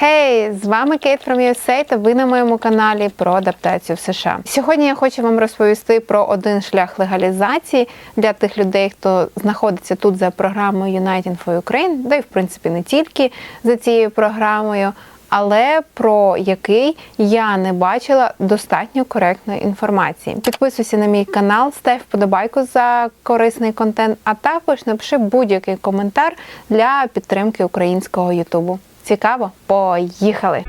Хей, з вами Кейт from USA та ви на моєму каналі про адаптацію в США. Сьогодні я хочу вам розповісти про один шлях легалізації для тих людей, хто знаходиться тут за програмою United for Ukraine, да й в принципі не тільки за цією програмою, але про який я не бачила достатньо коректної інформації. Підписуйся на мій канал, став вподобайку за корисний контент, а також напиши будь-який коментар для підтримки українського Ютубу. Цікаво? Поїхали!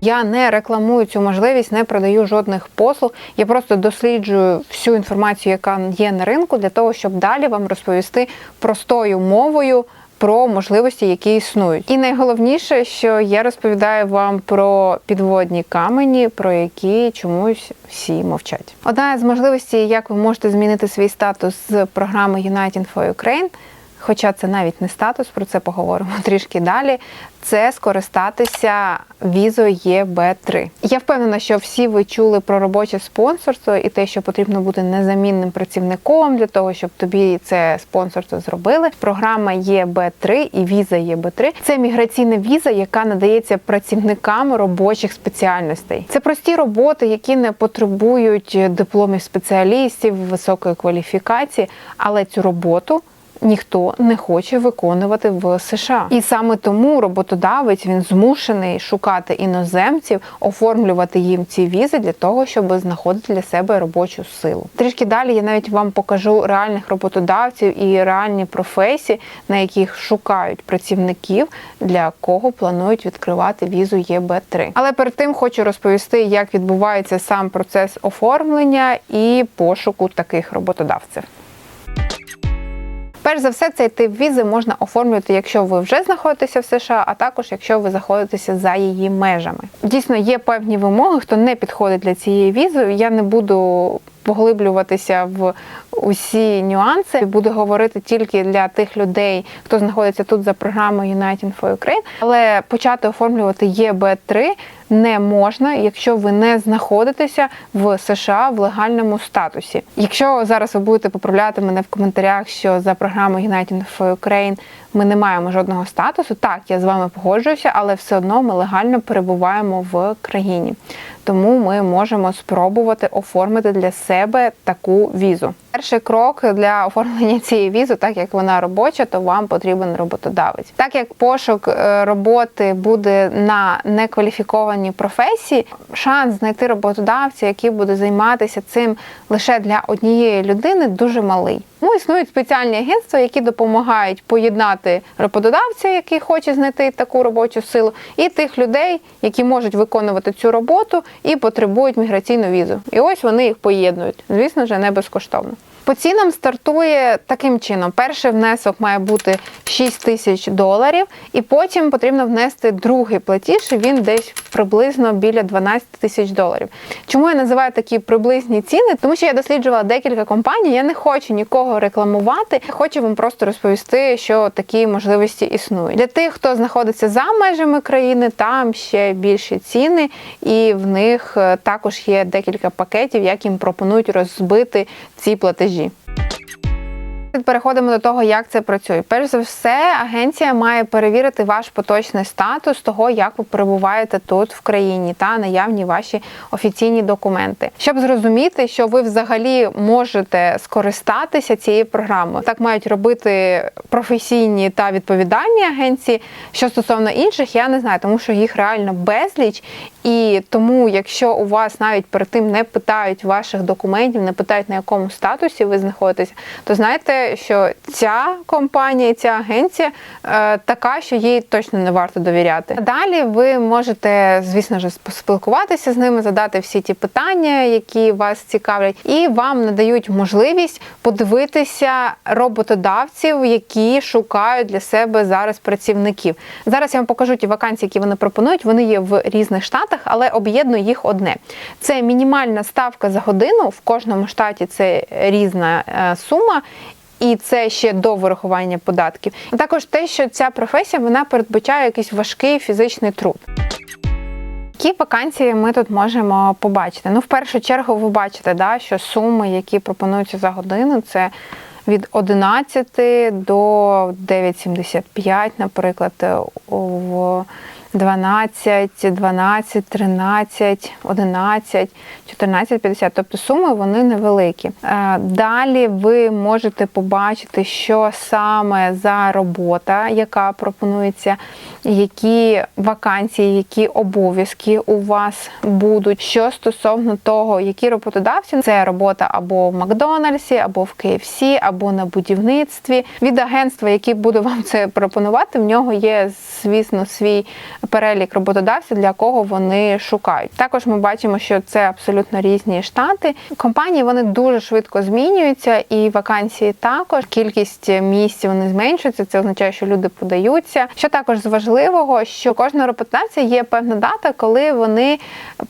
Я не рекламую цю можливість, не продаю жодних послуг. Я просто досліджую всю інформацію, яка є на ринку, для того, щоб далі вам розповісти простою мовою. Про можливості, які існують, і найголовніше, що я розповідаю вам про підводні камені, про які чомусь всі мовчать. Одна з можливостей, як ви можете змінити свій статус з програми United for Ukraine, хоча це навіть не статус, про це поговоримо трішки далі. Це скористатися візою ЄБ3. Я впевнена, що всі ви чули про робоче спонсорство і те, що потрібно бути незамінним працівником для того, щоб тобі це спонсорство зробили. Програма ЄБ3 і віза ЄБ3 це міграційна віза, яка надається працівникам робочих спеціальностей. Це прості роботи, які не потребують дипломів спеціалістів, високої кваліфікації, але цю роботу ніхто не хоче виконувати в США. І саме тому роботодавець він змушений шукати іноземців, оформлювати їм ці візи для того, щоб знаходити для себе робочу силу. Трішки далі я навіть вам покажу реальних роботодавців і реальні професії, на яких шукають працівників, для кого планують відкривати візу ЄБ3. Але перед тим хочу розповісти, як відбувається сам процес оформлення і пошуку таких роботодавців. Перш за все, цей тип візи можна оформлювати, якщо ви вже знаходитеся в США, а також якщо ви знаходитеся за її межами. Дійсно, є певні вимоги, хто не підходить для цієї візи. Я не буду поглиблюватися в усі нюанси. Буду говорити тільки для тих людей, хто знаходиться тут за програмою United for Ukraine. Але почати оформлювати ЄБ3 не можна, якщо ви не знаходитеся в США в легальному статусі. Якщо зараз ви будете поправляти мене в коментарях, що за програмою United for Ukraine ми не маємо жодного статусу, так я з вами погоджуюся, але все одно ми легально перебуваємо в країні. Тому ми можемо спробувати оформити для себе таку візу. Перший крок для оформлення цієї візи, так як вона робоча, то вам потрібен роботодавець. Так як пошук е, роботи буде на некваліфікованій професії, шанс знайти роботодавця, який буде займатися цим лише для однієї людини, дуже малий. Ну, існують спеціальні агентства, які допомагають поєднати роботодавця, який хоче знайти таку робочу силу, і тих людей, які можуть виконувати цю роботу і потребують міграційну візу. І ось вони їх поєднують. Звісно ж, не безкоштовно. По цінам стартує таким чином: перший внесок має бути 6 тисяч доларів, і потім потрібно внести другий платіж. і Він десь приблизно біля 12 тисяч доларів. Чому я називаю такі приблизні ціни? Тому що я досліджувала декілька компаній. Я не хочу нікого рекламувати. Хочу вам просто розповісти, що такі можливості існують. Для тих, хто знаходиться за межами країни, там ще більші ціни, і в них е, також є декілька пакетів, як їм пропонують розбити ці платежі. Переходимо до того, як це працює. Перш за все, агенція має перевірити ваш поточний статус того, як ви перебуваєте тут в країні та наявні ваші офіційні документи, щоб зрозуміти, що ви взагалі можете скористатися цією програмою. Так мають робити професійні та відповідальні агенції. Що стосовно інших, я не знаю, тому що їх реально безліч. І тому, якщо у вас навіть перед тим не питають ваших документів, не питають на якому статусі ви знаходитеся, то знаєте, що ця компанія, ця агенція е, така, що їй точно не варто довіряти. Далі ви можете, звісно ж, поспілкуватися з ними, задати всі ті питання, які вас цікавлять, і вам надають можливість подивитися роботодавців, які шукають для себе зараз працівників. Зараз я вам покажу ті вакансії, які вони пропонують. Вони є в різних штатах, але об'єднує їх одне: це мінімальна ставка за годину. В кожному штаті це різна е, сума. І це ще до вирахування податків. Також те, що ця професія вона передбачає якийсь важкий фізичний труд. Які вакансії ми тут можемо побачити? Ну, в першу чергу, ви бачите, да, що суми, які пропонуються за годину, це від 11 до 9,75, наприклад, в 12, 12, 13, 11, 14,50. Тобто суми вони невеликі. Е, Далі ви можете побачити, що саме за робота, яка пропонується, які вакансії, які обов'язки у вас будуть. Що стосовно того, які роботодавці, це робота або в Макдональдсі, або в KFC, або на будівництві. Від агентства, які буде вам це пропонувати, в нього є, звісно, свій перелік роботодавців, для кого вони шукають. Також ми бачимо, що це абсолютно різні штати. Компанії вони дуже швидко змінюються, і вакансії також. Кількість місць вони зменшуються. Це означає, що люди подаються. Що також з важливого, що кожного роботодавця є певна дата, коли вони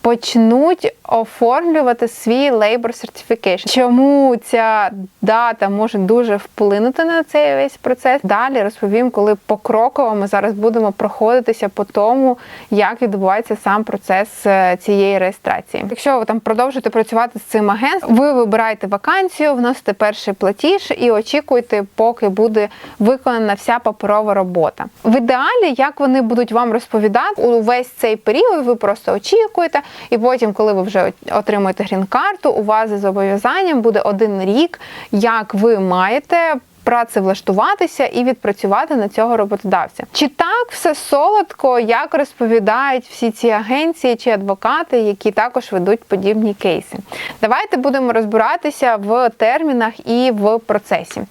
почнуть оформлювати свій labor certification. Чому ця дата може дуже вплинути на цей весь процес? Далі розповім, коли покроково ми зараз будемо проходитися по тому, як відбувається сам процес е, цієї реєстрації. Якщо ви там продовжуєте працювати з цим агентством, ви вибираєте вакансію, вносите перший платіж і очікуєте, поки буде виконана вся паперова робота. В ідеалі, як вони будуть вам розповідати, увесь цей період ви просто очікуєте, і потім, коли ви вже отримуєте грін-карту, у вас за зобов'язанням буде один рік, як ви маєте працевлаштуватися і відпрацювати на цього роботодавця. Чи так все солодко, як розповідають всі ці агенції чи адвокати, які також ведуть подібні кейси? Давайте будемо розбиратися в термінах і в процесі.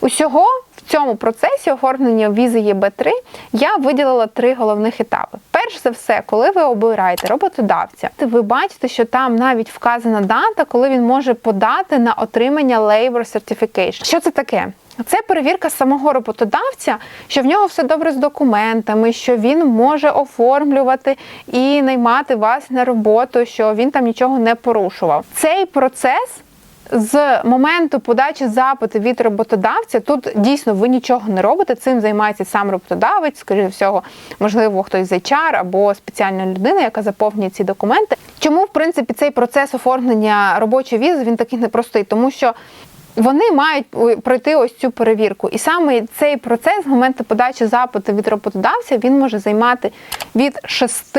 Усього цьому процесі оформлення візи ЄБ3 я виділила три головних етапи. Перш за все, коли ви обираєте роботодавця, ви бачите, що там навіть вказана дата, коли він може подати на отримання Labor Certification. Що це таке? Це перевірка самого роботодавця, що в нього все добре з документами, що він може оформлювати і наймати вас на роботу, що він там нічого не порушував. Цей процес з моменту подачі запиту від роботодавця тут дійсно ви нічого не робите. Цим займається сам роботодавець, скоріше всього, можливо, хтось з HR або спеціальна людина, яка заповнює ці документи. Чому в принципі цей процес оформлення робочої візи він такий непростий? Тому що вони мають пройти ось цю перевірку, і саме цей процес з моменту подачі запиту від роботодавця він може займати від 6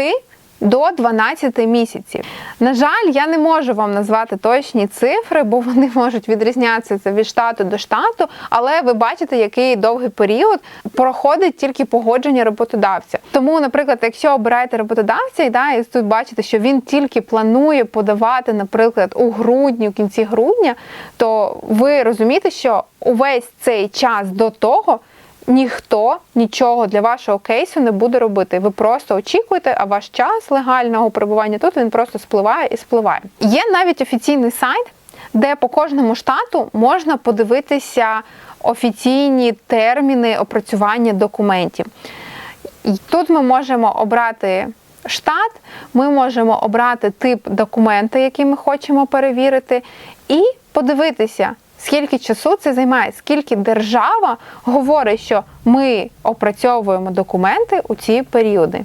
до 12 місяців. На жаль, я не можу вам назвати точні цифри, бо вони можуть відрізнятися від штату до штату, але ви бачите, який довгий період проходить тільки погодження роботодавця. Тому, наприклад, якщо обираєте роботодавця, і да, і тут бачите, що він тільки планує подавати, наприклад, у грудні, у кінці грудня, то ви розумієте, що увесь цей час до того ніхто нічого для вашого кейсу не буде робити. Ви просто очікуєте, а ваш час легального перебування тут він просто спливає і спливає. Є навіть офіційний сайт, де по кожному штату можна подивитися офіційні терміни опрацювання документів. Тут ми можемо обрати. Штат, ми можемо обрати тип документа, який ми хочемо перевірити, і подивитися, скільки часу це займає, скільки держава говорить, що ми опрацьовуємо документи у ці періоди.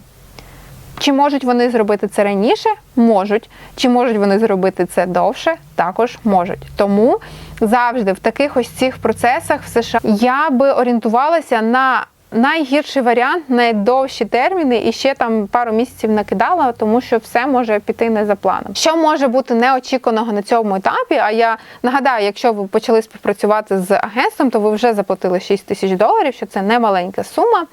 Чи можуть вони зробити це раніше? Можуть. Чи можуть вони зробити це довше? Також можуть. Тому завжди в таких ось цих процесах в США я би орієнтувалася на найгірший варіант, найдовші терміни, і ще там пару місяців накидала, тому що все може піти не за планом. Що може бути неочікуваного на цьому етапі? А я нагадаю, якщо ви почали співпрацювати з агентством, то ви вже заплатили 6 тисяч доларів, що це не маленька сума.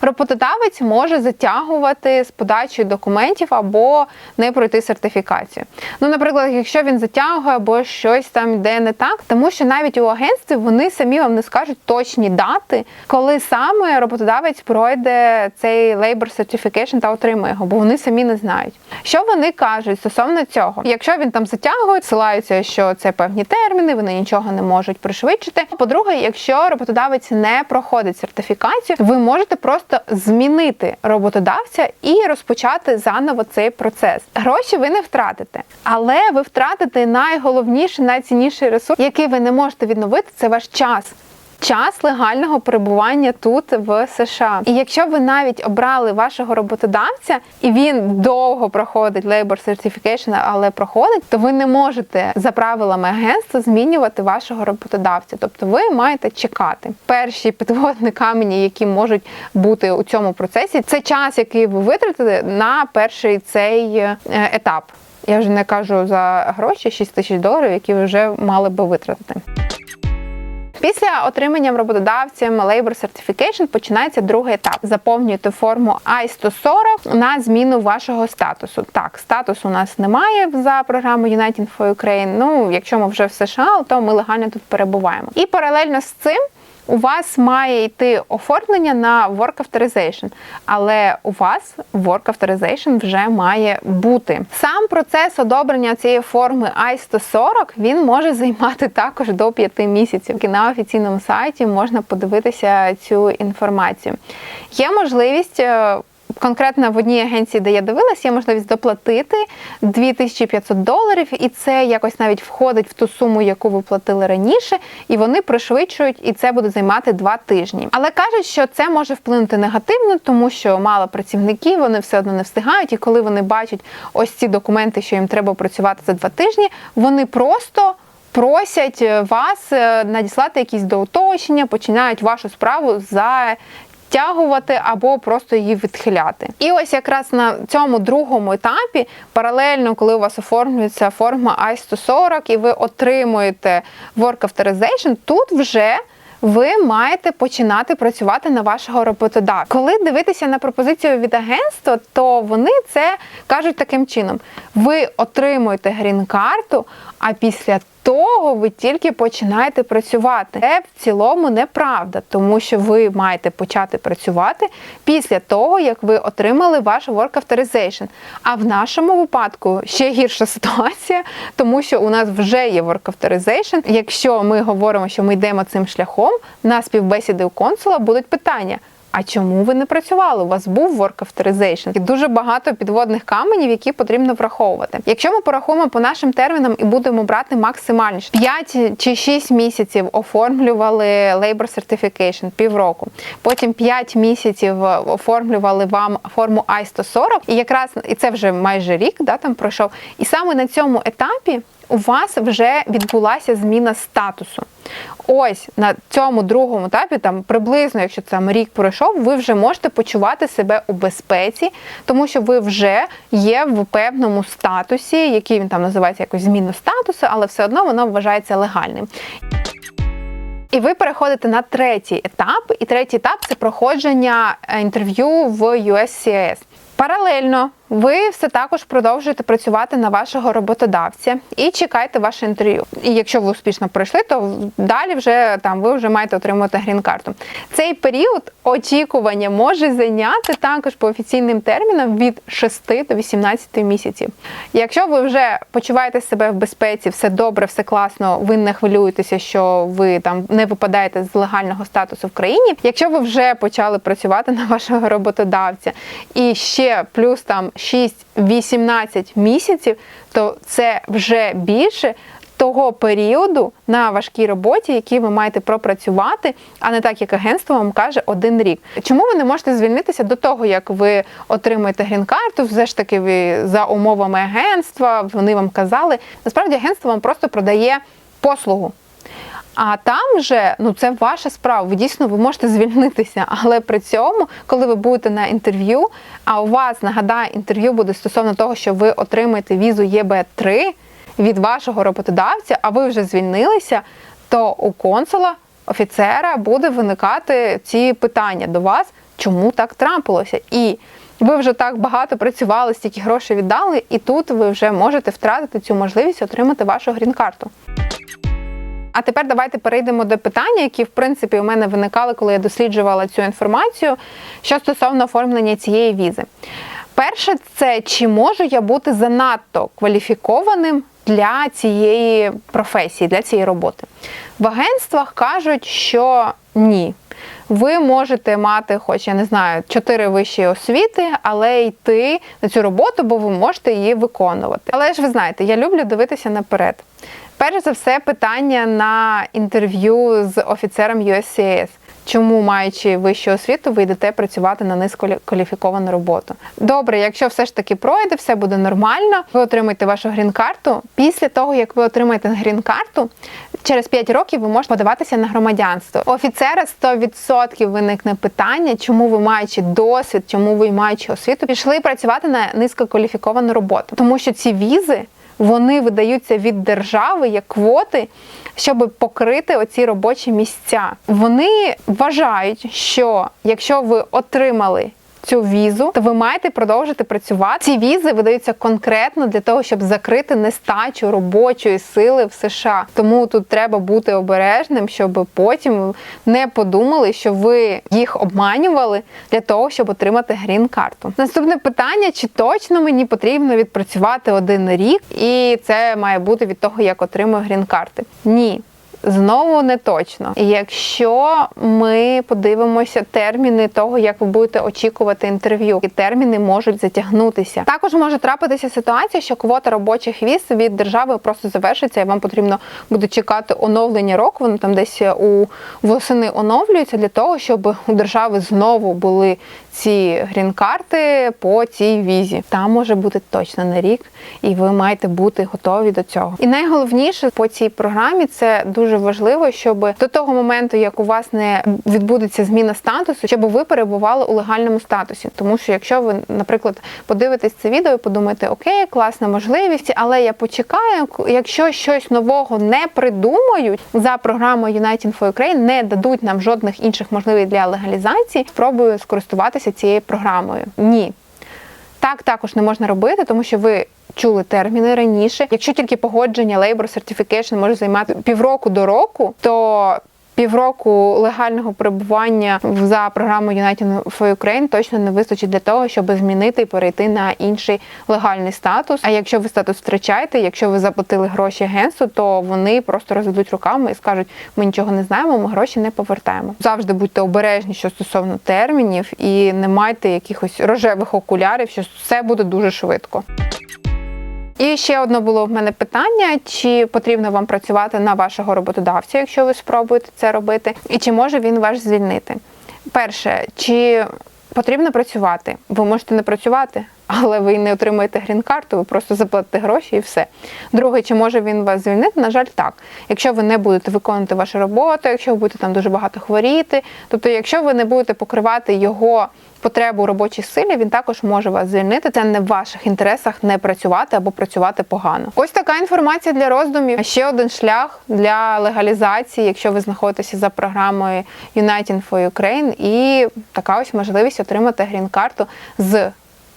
Роботодавець може затягувати з подачею документів або не пройти сертифікацію. Ну, наприклад, якщо він затягує або щось там йде не так, тому що навіть у агентстві вони самі вам не скажуть точні дати, коли саме роботодавець пройде цей Labor Certification та отримає його, бо вони самі не знають. Що вони кажуть стосовно цього? Якщо він там затягує, силаються, що це певні терміни, вони нічого не можуть пришвидшити. По-друге, якщо роботодавець не проходить сертифікацію, ви можете просто змінити роботодавця і розпочати заново цей процес. Гроші ви не втратите, але ви втратите найголовніший, найцінніший ресурс, який ви не можете відновити, це ваш час. Час легального перебування тут в США. І якщо ви навіть обрали вашого роботодавця, і він довго проходить Labor Certification, але проходить, то ви не можете за правилами агентства змінювати вашого роботодавця. Тобто ви маєте чекати. Перші підводні камені, які можуть бути у цьому процесі, це час, який ви витратите на перший цей е, етап. Я вже не кажу за гроші 6 тисяч доларів, які ви вже мали би витратити. Після отримання роботодавцем Labor Certification починається другий етап. Заповнюєте форму I-140 на зміну вашого статусу. Так, статусу у нас немає за програмою United for Ukraine. Ну, якщо ми вже в США, то ми легально тут перебуваємо. І паралельно з цим у вас має йти оформлення на Work Authorization, але у вас Work Authorization вже має бути. Сам процес одобрення цієї форми I-140 він може займати також до 5 місяців. І на офіційному сайті можна подивитися цю інформацію. Є можливість е, Конкретно в одній агенції, де я дивилась, є можливість доплатити 2500 доларів, і це якось навіть входить в ту суму, яку ви платили раніше, і вони пришвидшують, і це буде займати два тижні. Але кажуть, що це може вплинути негативно, тому що мало працівників, вони все одно не встигають. І коли вони бачать ось ці документи, що їм треба працювати за два тижні, вони просто. Просять вас е, надіслати якісь доуточення, починають вашу справу за Тягувати або просто її відхиляти. І ось якраз на цьому другому етапі, паралельно, коли у вас оформлюється форма I-140 і ви отримуєте Work Authorization, тут вже ви маєте починати працювати на вашого роботодавця. Коли дивитися на пропозицію від агентства, то вони це кажуть таким чином: ви отримуєте грін-карту, а після того ви тільки починаєте працювати. Це в цілому неправда, тому що ви маєте почати працювати після того, як ви отримали ваш Work Authorization. А в нашому випадку ще гірша ситуація, тому що у нас вже є Work Authorization. Якщо ми говоримо, що ми йдемо цим шляхом, на співбесіди у консула будуть питання. А чому ви не працювали? У вас був work authorization. І дуже багато підводних каменів, які потрібно враховувати. Якщо ми порахуємо по нашим термінам і будемо брати максимальніше 5 чи 6 місяців оформлювали labor certification, півроку. Потім 5 місяців оформлювали вам форму I-140, і якраз і це вже майже рік, да, там пройшов. І саме на цьому етапі у вас вже відбулася зміна статусу. Ось на цьому другому етапі, там приблизно, якщо там рік пройшов, ви вже можете почувати себе у безпеці, тому що ви вже є в певному статусі, який він там називається якось зміну статусу, але все одно воно вважається легальним. І ви переходите на третій етап. І третій етап це проходження е, інтерв'ю в USCIS. Паралельно ви все також продовжуєте працювати на вашого роботодавця і чекайте ваше інтерв'ю. І якщо ви успішно пройшли, то далі вже там ви вже маєте отримувати грін-карту. Цей період очікування може зайняти також по офіційним термінам від 6 до 18 місяців. Якщо ви вже почуваєте себе в безпеці, все добре, все класно, ви не хвилюєтеся, що ви там не випадаєте з легального статусу в країні. Якщо ви вже почали працювати на вашого роботодавця і ще плюс там 6-18 місяців, то це вже більше. Того періоду на важкій роботі, який ви маєте пропрацювати, а не так, як агентство вам каже, один рік. Чому ви не можете звільнитися до того, як ви отримаєте грін-карту? Все ж таки, ви за умовами агентства, вони вам казали. Насправді агентство вам просто продає послугу. А там вже ну це ваша справа. Ви дійсно ви можете звільнитися, але при цьому, коли ви будете на інтерв'ю, а у вас нагадаю, інтерв'ю буде стосовно того, що ви отримаєте візу ЄБ3 від вашого роботодавця, а ви вже звільнилися, то у консула офіцера буде виникати ці питання до вас, чому так трапилося. І ви вже так багато працювали, стільки грошей віддали, і тут ви вже можете втратити цю можливість отримати вашу грін-карту. А тепер давайте перейдемо до питання, які в принципі у мене виникали, коли я досліджувала цю інформацію, що стосовно оформлення цієї візи. Перше, це чи можу я бути занадто кваліфікованим для цієї професії, для цієї роботи. В агентствах кажуть, що ні. Ви можете мати, хоч я не знаю, чотири вищі освіти, але йти на цю роботу, бо ви можете її виконувати. Але ж ви знаєте, я люблю дивитися наперед. Перш за все, питання на інтерв'ю з офіцером USCIS. Чому, маючи вищу освіту, ви йдете працювати на низькокваліфіковану роботу? Добре, якщо все ж таки пройде, все буде нормально. Ви отримаєте вашу грін-карту. Після того, як ви отримаєте грін-карту, через 5 років ви можете подаватися на громадянство. У офіцера 100% виникне питання, чому ви маючи досвід, чому ви маючи освіту, пішли працювати на низькокваліфіковану роботу, тому що ці візи. Вони видаються від держави як квоти, щоб покрити оці робочі місця. Вони вважають, що якщо ви отримали цю візу, то ви маєте продовжити працювати. Ці візи видаються конкретно для того, щоб закрити нестачу робочої сили в США. Тому тут треба бути обережним, щоб потім не подумали, що ви їх обманювали для того, щоб отримати грін-карту. Наступне питання: чи точно мені потрібно відпрацювати один рік, і це має бути від того, як отримую грін-карти? Ні. Знову не точно. Якщо ми подивимося терміни того, як ви будете очікувати інтерв'ю, і терміни можуть затягнутися. Також може трапитися ситуація, що квота робочих віз від держави просто завершиться, і вам потрібно буде чекати оновлення року. Воно там десь у восени оновлюється для того, щоб у держави знову були ці грін-карти по цій візі. Там може бути точно на рік, і ви маєте бути готові до цього. І найголовніше по цій програмі це дуже важливо, щоб до того моменту, як у вас не відбудеться зміна статусу, щоб ви перебували у легальному статусі. Тому що якщо ви, наприклад, подивитесь це відео і подумаєте, окей, класна можливість, але я почекаю, якщо щось нового не придумають за програмою United for Ukraine, не дадуть нам жодних інших можливостей для легалізації, спробую скористуватися цією програмою. Ні. Так також не можна робити, тому що ви чули терміни раніше. Якщо тільки погодження Labor Certification може займати півроку до року, то півроку легального перебування за програмою United for Ukraine точно не вистачить для того, щоб змінити і перейти на інший легальний статус. А якщо ви статус втрачаєте, якщо ви заплатили гроші агентству, то вони просто розведуть руками і скажуть: ми нічого не знаємо, ми гроші не повертаємо. Завжди будьте обережні, що стосовно термінів, і не майте якихось рожевих окулярів, що все буде дуже швидко. І ще одне було в мене питання: чи потрібно вам працювати на вашого роботодавця, якщо ви спробуєте це робити, і чи може він вас звільнити? Перше, чи потрібно працювати? Ви можете не працювати, але ви не отримаєте грін-карту, ви просто заплатите гроші і все. Друге, чи може він вас звільнити? На жаль, так. Якщо ви не будете виконувати вашу роботу, якщо ви будете там дуже багато хворіти, тобто, якщо ви не будете покривати його потребу у робочій силі, він також може вас звільнити. Це не в ваших інтересах не працювати або працювати погано. Ось така інформація для роздумів. Ще один шлях для легалізації, якщо ви знаходитеся за програмою United for Ukraine, і така ось можливість отримати грін-карту з.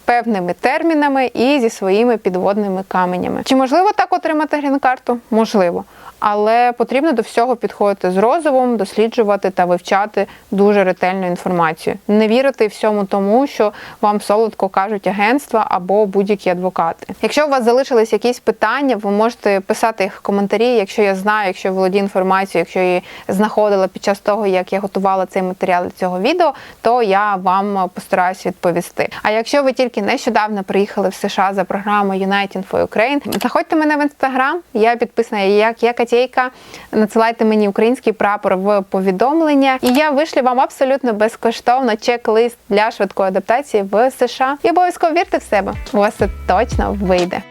Певними термінами і зі своїми підводними каменями. Чи можливо так отримати грін-карту? Можливо але потрібно до всього підходити з розумом, досліджувати та вивчати дуже ретельну інформацію. Не вірити всьому тому, що вам солодко кажуть агентства або будь-які адвокати. Якщо у вас залишились якісь питання, ви можете писати їх в коментарі. Якщо я знаю, якщо володію інформацією, якщо її знаходила під час того, як я готувала цей матеріал для цього відео, то я вам постараюсь відповісти. А якщо ви тільки нещодавно приїхали в США за програмою United for Ukraine, заходьте мене в інстаграм. Я підписана як я Катя Котейка. Надсилайте мені український прапор в повідомлення, і я вишлю вам абсолютно безкоштовно чек-лист для швидкої адаптації в США. І обов'язково вірте в себе. У вас це точно вийде.